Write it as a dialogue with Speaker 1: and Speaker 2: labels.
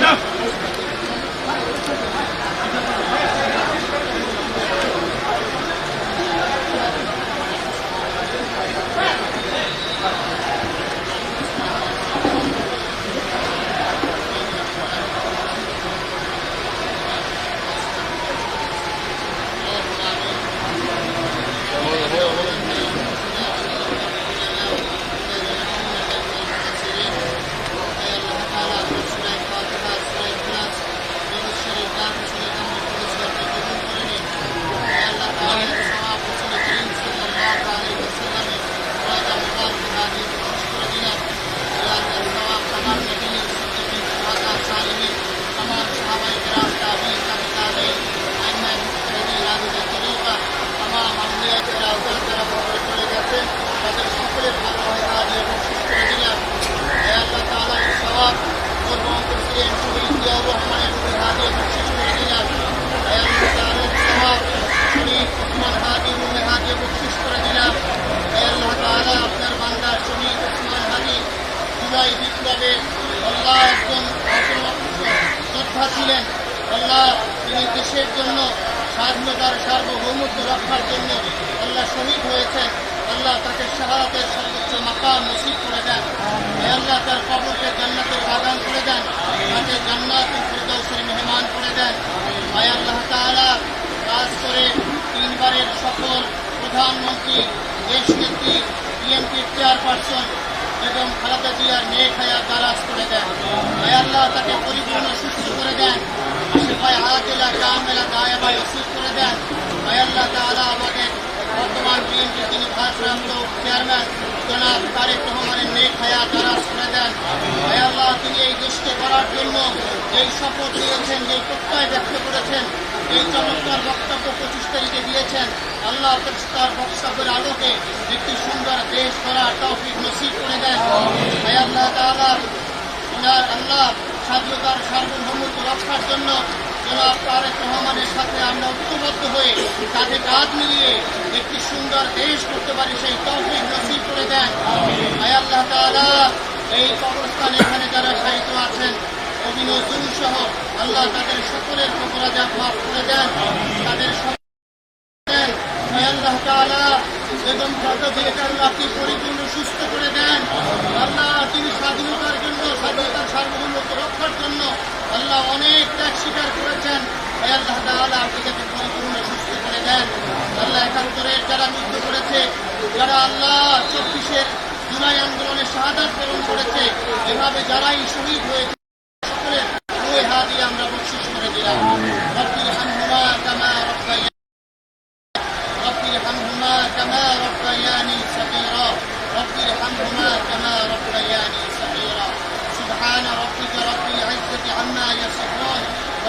Speaker 1: 자! শহীদ ওসমান হানি জুলাই বিপ্লবে আল্লাহ একজন যোদ্ধা ছিলেন আল্লাহ তিনি দেশের জন্য স্বাধীনতার সার্বভৌমত্ব রক্ষার জন্য আল্লাহ শহীদ হয়েছেন আল্লাহ তাকে শাহাদাতের সর্বোচ্চ মাকাম নসিব করে দেন। আল্লাহ তার কবরকে জান্নাতের বাগান করে দেন। তাকে জান্নাতের ফেরদৌসের মেহমান করে দেন। আয় আল্লাহ তাআলা কাজ করে তিনবারের সফল প্রধানমন্ত্রী, দেশ নেত্রী বিএনপির চেয়ারপারসন এবং খালেদা জিয়ার মেয়ে খায়া দারাজ করে দেন। আয় আল্লাহ তাকে পরিপূর্ণ সুস্থ করে দেন। আশেপায় হায়াতিলা কামেলা গায়েবায় ওসিফ করে দেন। আয় আল্লাহ তাআলা আমাদের বর্তমান বিএনপির যিনি ভারপ্রাপ্ত চেয়ারম্যান জনাব তারেক রহমানের মেয়ে খায়া দারাজ করে দেন। আয় আল্লাহ, তিনি এই দেশকে করার জন্য যেই শপথ দিয়েছেন, যেই প্রত্যয় ব্যক্ত করেছেন এই চমৎকার বক্তব্য পঁচিশ তারিখে দিয়েছেন, আল্লাহ তার বক্তব্যের আলোকে একটি সুন্দর দেশ করার তৌফিক নসিব করে দেন। আয় আল্লাহ ওনার আল্লাহ স্বাধীনতার সার্বভৌমত্ব রক্ষার জন্য জনাব তারেক রহমানের সাথে আমরা ঐক্যবদ্ধ হয়ে তাদের কাজ মিলিয়ে একটি সুন্দর দেশ করতে পারি, সেই তৌফিক নসিব করে দেন। আয় আল্লাহ তাআলা, এই কবরস্থানে এখানে যারা সাহিত্য আছেন অভিনজরুল সহ আল্লাহ তাদের সকলের অপরাধ মাফ করে দেন, তাদের হে আল্লাহ তাআলা বেগম খালেদা জিয়াকে পরিপূর্ণ সুস্থ করে দেন। আল্লাহ তিনি স্বাধীনতার জন্য স্বাধীনতার সার্বভৌমত্ব রক্ষার জন্য আল্লাহ অনেক ত্যাগ স্বীকার করেছেন। আল্লাহ তাআলা আপনি তাকে পরিপূর্ণ দেন। আল্লাহ একাত্তরের যারা মৃত্যু করেছে যারা আল্লাহ চব্বিশের জুলাই আন্দোলনে শাহাদাত বরণ করেছে এভাবে যারাই শহীদ হয়েছে সকলের দুই হাত দিয়ে আমরা বকশিস করে দিলাম।